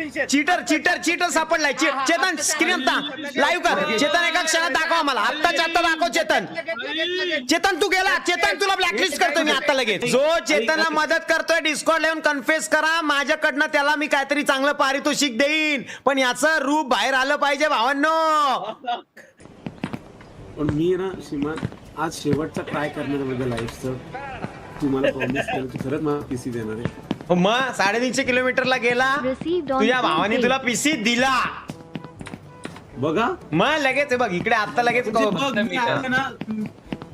Cheater cheater cheater सापडलाय. Chetan screen live कर. चेतन एका क्षणात दाखव आम्हाला आत्ताच्या आत्ता दाखव चेतन चेतन तू गेला. चेतन तुला ब्लॅकलिस्ट करतोय मी आता लगेच. जो चेतनला मदत करतोय डिस्कॉर्ड येऊन कन्फेस करा. माझ्याकडनं त्याला मी काहीतरी चांगलं पारितोषिक देईन. पण याचं रूप बाहेर आलं पाहिजे भावांनो. पण मी ना श्रीमान आज शेवटचा ट्राय करणार आहे प्रॉमिस केलं की खरंच मला पीसी देणार आहे. मग साडेतीनशे किलोमीटरला गेला. Received on तुझ्या भावाने Tuesday. तुला पीसी दिला. बघा. मग लगेच हे बघ इकडे आता लगेच म्हणजे बघ, मी आहे ना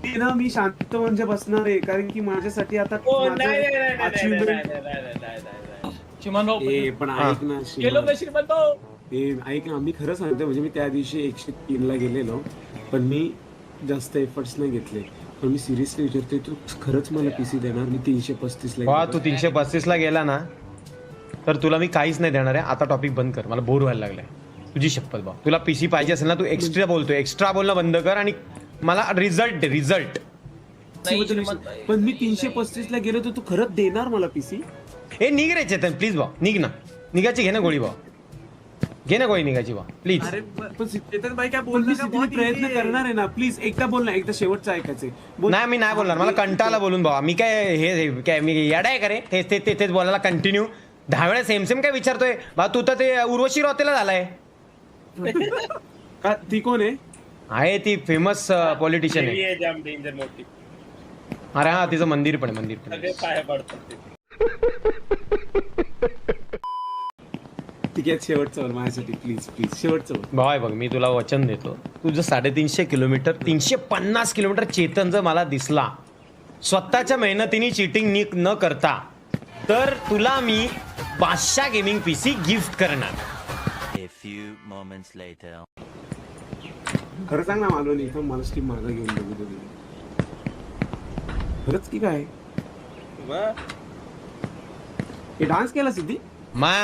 मी ना मी शांत म्हणजे बसणार आहे कारण की माझ्यासाठी आता माझं नाही, नाही, नाही, नाही, achievement- नाही, नाही, नाही, नाही, नाही, नाही. चिमन भाऊ ए पण ऐक ना गेलो श्रीमान का श्रीमंत भाऊ? ते ऐक ना मी खरं सांगतो म्हणजे मी त्या दिवशी एकशे तीन ला गेलेलो पण मी जास्त एफर्ट्स नाही घेतले. पण मी सिरियसली विचारतोय तू खरंच मला पीसी देणार? मी तीनशे पस्तीस ला वा. तू तीनशे पस्तीस ला गेला ना तर तुला मी काहीच नाही देणार आहे. आता टॉपिक बंद कर. मला बोर व्हायला लागलाय. तुझी शपथ भाऊ तुला पीसी पाहिजे असेल ना तू एक्स्ट्रा बोलतोय. एक्स्ट्रा बोलणं बंद कर आणि मला रिझल्ट दे रिझल्ट. पण मी तीनशे पस्तीस ला गेलो तर तू खरंच देणार मला पीसी हे निघ रे चेतन प्लीज भाऊ निघ ना. निघायची घे ना गोळी भाऊ घे ना गोळी निघायची भाऊ प्लीज अरे पण चेतन भाई काय का? बहुत प्रयत्न easy आहे. करणार आहे ना प्लीज एकदा बोल ना एकदा शेवटचं ऐकायचंय. बोल. नाही मी नाही बोलणार. मला कंटाळा बोलून भाऊ मी काय हे हे- काय मी येडा आहे का रे? तेच तेच तेच तेच बोलायला कंटिन्यू दहा वेळा सेम सेम काय विचारतोय? बा तू तर ते उर्वशी रॉतेला झालाय. का ती कोण आहे? आहे ती फेमस पॉलिटिशियन आहे. आहे जाम डेंजर मोठी. अरे हा तिचं मंदिर पण आहे मंदिर पण आहे. सगळे पाया पडतात ते. ठीक आहे शेवटचं बोल माझ्यासाठी प्लीज प्लीज शेवटचं बोल भाऊ आहे बघ मी तुला वचन देतो. तुझं साडेतीनशे किलोमीटर तीनशे पन्नास किलोमीटर चेतन जर मला दिसला स्वतःच्या मेहनतीने चिटिंग न करता तर तुला मी बादशाह गेमिंग पी सी गिफ्ट करणार. A few moments later. खरं सांग ना मालवणी इथं मला स्टीम माझा घेऊन बघू दे तुम्ही. खरंच की काय? हे डान्स केला सिद्धी? मा?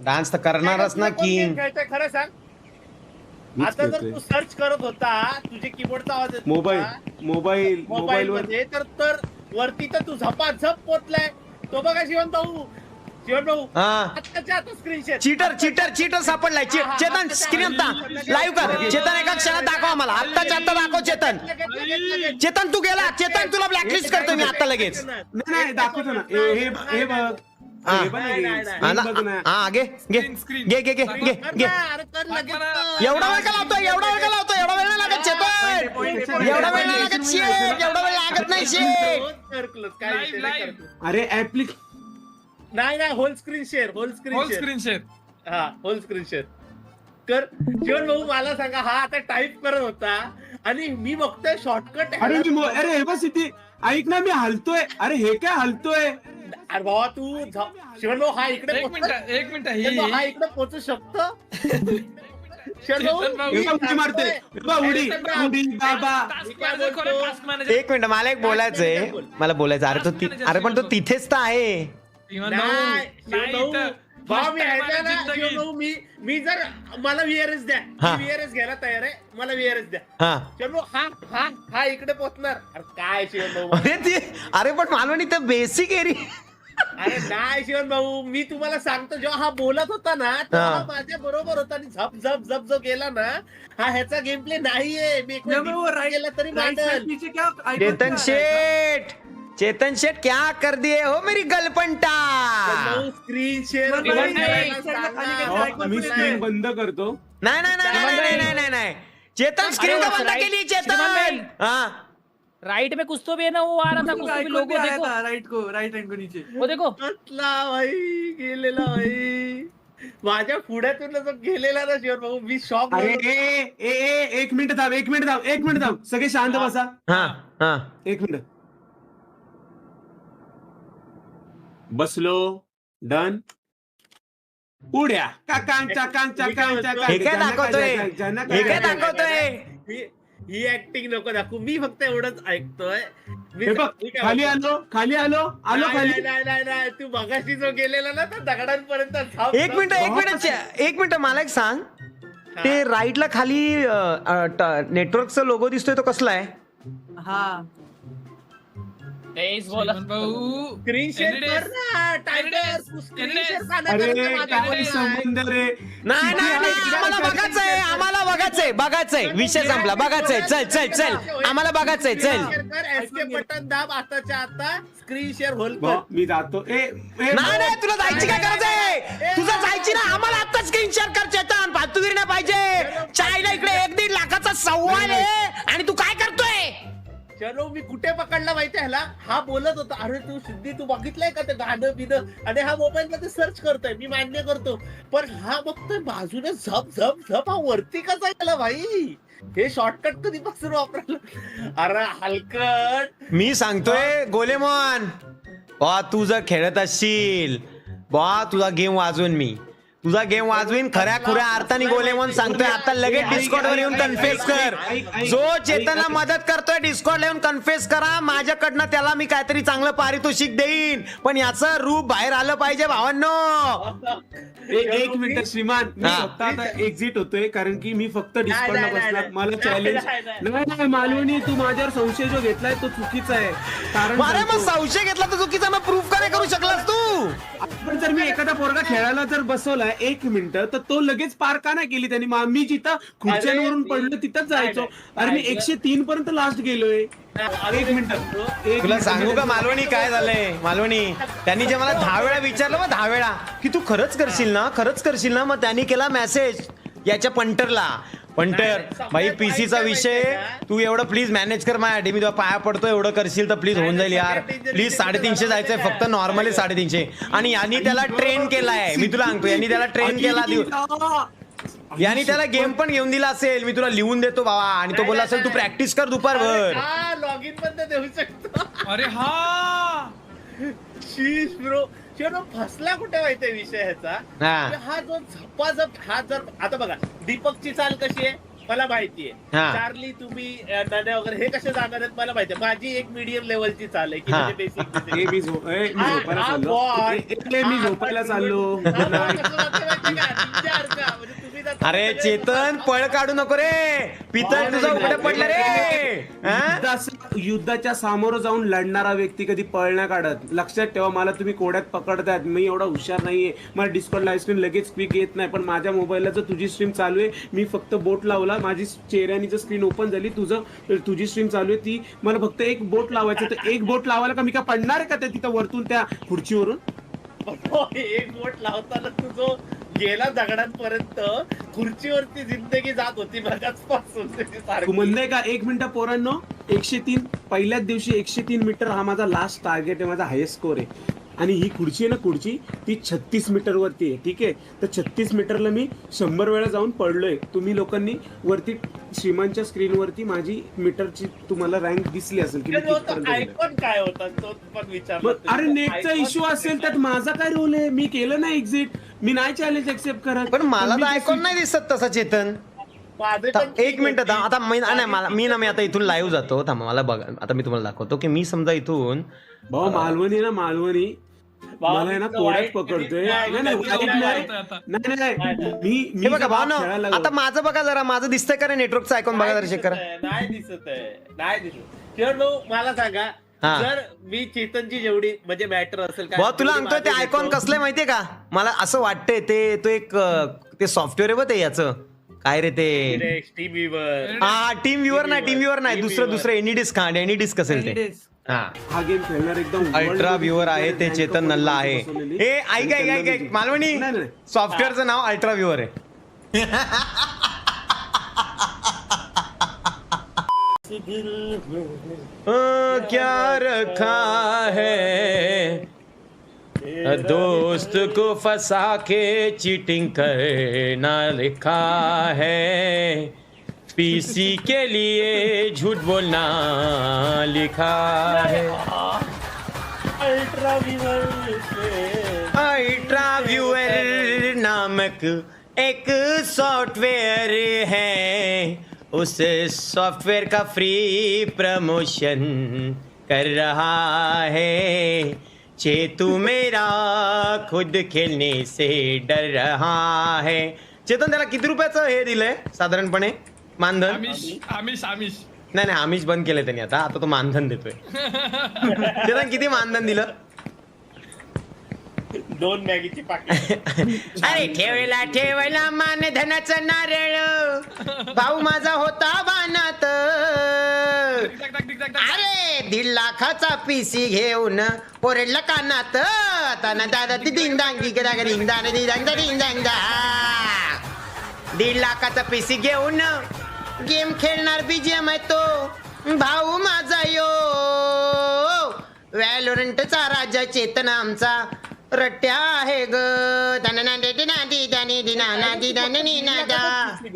डान्स तर करणारच ना कोण की game खेळतोय खरं सांग? मीच आता जर खेळतोय. तू सर्च करत होता तुझे कीबोर्डचा आवाज येत मोबाईल होता, मोबाईल मोबाईल मोबाईल वर मध्ये तर तर वरती तर तू झपाझप पोचलाय. तो बघा शिवण भाऊ. शिवण भाऊ हा. आत्ताच्या आता चीटर चीटर चीटर सापडलाय. ची- चेतन स्क्रीन लाईव्ह कर. चेतन एका क्षणात दाखव आम्हाला आत्ताच्या आत्ता दाखव चेतन. चेतन तू गेला. चेतन तुला ब्लॅकलिस्ट करतोय मी आता लगेच. नाही नाही दाखवतो ना. हे हे हे बघ. हा. घे घे घे घे घे घे घे. एवढा वेळ का लावतोय? एवढा वेळ का लावतोय? एवढा वेळ नाही लागत चेतन एवढा वेळ नाही लागत शेट एवढा वेळ लागत नाही शेट अरे ऍप्लिक नाही नाही whole screen share whole screen whole share screen share हा होल स्क्रीन शेअर कर. जीवन भाऊ मला सांगा हा आता टाईप करत होता. आणि मी बघतोय शॉर्टकट अरे अरे हे बघ सिद्धी. ऐक ना मी हलतोय. अरे हे काय हलतोय? अरे तू शिवण हा इकडे एक मिनिट हा इकडे पोचू शकतो. एक मिनिट मला एक बोलायचंय. मला बोलायचं अरे तो अरे पण तो तिथेच तर आहे. भावा, मी जिंदगीत. शिवन भाऊ, मी मी जर मला व्हीआरएस द्या. हा. व्हीआरएस घ्यायला तयार आहे मला व्हीआरएस द्या. हा. भाऊ हा हा हा इकडे पोहोचणार अरे काय शिवन भाऊ? अरे ती अरे पण मालवणी तर बेसिक एरिया अरे नाही शिवन भाऊ? मी तुम्हाला सांगतो जेव्हा हा बोलत होता ना तेव्हा हा. माझ्या बरोबर होता आणि झप झप झप जो गेला ना हा ह्याचा गेम प्ले नाहीये. मी एक नहीं, right- गेला तरी मांडल क्या चेतन क्या? शेठ! चेतन शेठ क्या कर दिए हो मेरी गलपंटा? स्क्रीन शेअर ला स्क्रीन नाही. बंद करतो। नाही नाही नाही नाही नाही नाही नाही नाही। चेतन स्क्रीन का बंद right- केली चेतन। हाँ। राइट में कुछ तो भी है ना वो आ रहा था कुछ तो भी लोगो आया देखो। राइट को राइट हैंड को नीचे। वो देखो। कसला भाई गेलेला भाई। माझ्या पुढ्यातून जो गेलेला ना शिवन भाऊ मी शॉक अरे ए ए ए एक मिनिट थांब एक मिनिट थांब एक मिनिट थांब. सगळे शांत बसा. हाँ हाँ. एक मिनिट. बसलो डन. उड्या. चाकांग चाकांग चाकांग हे काय दाखवतोय? हे काय. दाखवतोय? ही ऍक्टिंग नको दाखवू. मी फक्त एवढंच ऐकतोय. मी हे बघ मी काय खाली? आलो खाली आलो आलो नाही, खाली. नाही, नाही नाही नाही. तू मगाशी जो गेलेला ना तर दगडांपर्यंत एक मिनिट एक मिनिट एक मिनिट मला एक सांग. ते राईटला खाली नेटवर्कचा लोगो दिसतोय तो कसला आहे? हाँ. तेच बोला भाऊ स्क्रीन शेअर NDS. कर ना टायगर स्क्रीन शेअर का नाही अरे करत माझ्या काय मोबाईलला? संबंध रे नाही नाही नाही आम्हाला बघायचंय आम्हाला बघायचंय बघायचंय. विषय संपला. बघायचंय चल चल चल. आम्हाला बघायचंय चल. Screen share कर एस्केप बटन दाब आताच्या आता स्क्रीन शेअर होल कर. भाऊ, मी जातो. ए ए, नाही तुला जायची काय गरज आहे? तुझं जायची ना आम्हाला आता स्क्रीन शेअर कर चेतन. फालतूगिरी नाही पाहिजे. चायला इकडे एक दीड लाखाचा सव्वाल आहे. चलो मी कुठे पकडला माहिती ह्याला? हा बोलत होता अरे तू सिद्धी तू बघितलंय का ते गाणं बिणं? आणि हा मोबाईल मध्ये सर्च करतोय मी मान्य करतो. पण हा बघतोय बाजूने झप झप झप हा वरती कसा गेला भाई? हे शॉर्टकट कधीपासून वापरलं अरे हलकट. मी सांगतोय गोलेमॉन बा तू जर खेळत असशील बा तुझा गेम वाजवून मी. तुझा गेम वाजवीन खऱ्या खुऱ्या अर्थाने गोलेमॉन सांगतोय. आता लगेच डिस्कॉर्ड वर येऊन कन्फेस कर. जो चेतनला मदत करतोय डिस्कॉर्डला येऊन कन्फेस करा. माझ्याकडनं त्याला मी काहीतरी चांगलं पारितोषिक देईन. पण याचं रूप बाहेर आलं पाहिजे भावांनो. एक एक मिनिट श्रीमान. मी. स्वतः आता एक्झिट होतोय कारण की मी फक्त डिस्कॉर्डला नाही. मला चॅलेंज नाही, नाही. मालवणी तू माझ्यावर संशय जो घेतलाय तो चुकीचा आहे. कारण अरे मग. संशय घेतला तर चुकीचा मग प्रूफ का नाही करू शकलास तू? पण जर मी एखादा पोरगा खेळायला जर बसवलाय एक मिनिट तर तो लगेच पार का नाही केली त्यांनी? मा- मी जिथं खुर्च्यांवरून पडलो तिथंच जायचो. अरे मी. एकशे तीन पर्यंत लास्ट गेलोय. एक मिनिट. एक तुला मिनिट. सांगू का मालवणी काय झालंय? मालवणी त्यांनी जे मला दहा वेळा विचारलं मग दहा वेळा. की तू खरंच करशील ना? खरंच करशील ना? मग त्यांनी केला मेसेज याच्या पंटरला. पंटर भाई पीसीचा विषय तू एवढं प्लीज मॅनेज कर माझ्यासाठी मी तुला पाया पडतो एवढं करशील तर प्लीज होऊन जाईल यार. प्लीज साडेतीनशे जायचंय फक्त नॉर्मली साडेतीनशे. आणि यांनी त्याला ट्रेन केलाय. मी तुला सांगतो यांनी त्याला ट्रेन केला यांनी त्याला गेम पण घेऊन दिला असेल. मी तुला लिहून देतो बाबा. आणि तो बोलला असेल तू प्रॅक्टिस कर दुपारभर. हा लॉग इन पण देऊ शकतो. अरे हा. शीश ब्रो. चलो फसला कुठे माहितीये विषय ह्याचा? हा. की हा जो झपाझप हा जर आता बघा दीपकची चाल कशी आहे? मला माहितीये हा. चार्ली तुम्ही अ, नाण्या वगैरे हे कसे जाणार आहेत मला माहितीये माझी एक मीडियम लेवलची चाल आहे की हा. म्हणजे ए, मी झो- ए, मी हा, झोपायला चाललो. boy. ए, ए, मी झोपायला चाललो. अरे चेतन पळ काढू नको रे. पितळ तुझं उघड पडलं रे. हा? युद्धाच्या सामोरं जाऊन लढणारा व्यक्ती कधी पळ नाही काढत. लक्षात ठेवा मला तुम्ही कोड्यात पकडतायत. मी एवढा हुशार नाहीये. मला डिस्कॉर्ड लाईव्ह स्क्रीन लगेच क्विक येत नाही. पण माझ्या मोबाईलला जर तुझी स्ट्रीम चालू आहे. मी फक्त बोट लावला. माझी चेहऱ्यानी जर स्क्रीन ओपन झाली तुझं तुझी स्ट्रीम चालू आहे. ती मला फक्त एक बोट लावायचं तर एक बोट लावायला का मी का पडणार आहे का त्या तिथं वरतून त्या खुर्चीवरून? एक बोट लावताना तू जो गेला दगडांपर्यंत खुर्चीवरती जिंदगी जात होती बघाच पासून का एक मिनिट पोरांनो एकशे तीन पहिल्याच दिवशी एकशे तीन मीटर हा माझा लास्ट टार्गेट आहे माझा हायेस्ट स्कोर आहे. आणि ही खुर्ची आहे ना खुर्ची ती छत्तीस मीटर वरती आहे ठीक आहे? तर छत्तीस मीटरला मी शंभर वेळा जाऊन पडलोय. तुम्ही लोकांनी वरती श्रीमानच्या स्क्रीनवरती माझी मीटरची तुम्हाला रँक दिसली असेल की. आयकॉन काय होता? तो पण विचारला मग अरे. नेटचा इश्यू असेल? त्यात माझा काय रोल आहे? मी केलं नाही एक्झिट मी नाही चॅलेंज एक्सेप्ट करत. पण मला ऐकून नाही दिसत तसा चेतन. एक मिनिट थांब. आता मी नाही मला मी ना मी आता इथून लाईव्ह जातो. थांबा मला बघा आता मी तुम्हाला दाखवतो की मी समजा इथून भाऊ मालवणी ना मालवणी. भाऊ, मला ना वाईट पकडतोय. नाही, आता. मी मी बघा खेळायला लागलो. आता माझं बघा जरा माझं दिसतंय का रे नेटवर्कचं ऐकून बघा जरा चेक करा. नाही दिसत आहे नाही दिसत किरण भाऊ मला सांगा हा. जर मी चेतनची जेवढी म्हणजे मॅटर असेल काय भाऊ तुला सांगतोय ते आयकॉन कसलंय माहितीये का? मला असं वाटतंय ते तो एक ते सॉफ्टवेअर आहे बघ ते याचं. काय रे ते? Direct, TV वर. हा टीम व्ह्युअर नाही टीम व्ह्युअर नाही. दुसरं. दुसरं एनी डिस्क हा एनी डिस्क असेल ते. हा. हा गेम खेळणार एकदम अल्ट्रा व्ह्युअर आहे ते चेतन नल्ला आहे. ए ऐक ऐक ऐक ऐक. मालवणी सॉफ्टवेअरचं नाव अल्ट्रा व्ह्युअर आहे. क्या रखा है? दोस्त को फंसा के चीटिंग करना लिखा है। पीसी के लिए झूठ बोलना लिखा है। अल्ट्रा व्यूअर नामक एक सॉफ्टवेयर है। उस सॉफ्टवेयर का फ्री प्रमोशन कर रहा है। चेतू मेरा खुद खेळणे से डर रहा है। चेतन त्याला किती रुपयाचं हे दिलंय साधारणपणे? मानधन? आमिष आमिष आमिष. नाही नाही आम्हीच बंद केलं त्यांनी आता. आता तो मानधन देतोय. चेतन किती मानधन दिलं? दोन मॅगीची पाकिट. अरे ठेवला ठेवला मान धनाचं नारळ. भाऊ माझा होता वानात. अरे दीड लाखाचा पीसी घेऊन ओरडला कानात. ताना दादा ती डिंग डांगी गिरा डिंग दाना डी डांग डिंग डांग दा. दीड लाखाचा पीसी घेऊन गेम खेळणार बीजीएम आहे तो. भाऊ माझा यो. व्हॅलोरंटचा राजा चेतन आमचा. रट्ट्या आहे ग. दाना दिना दे दिना दी दानी ना ना ना दा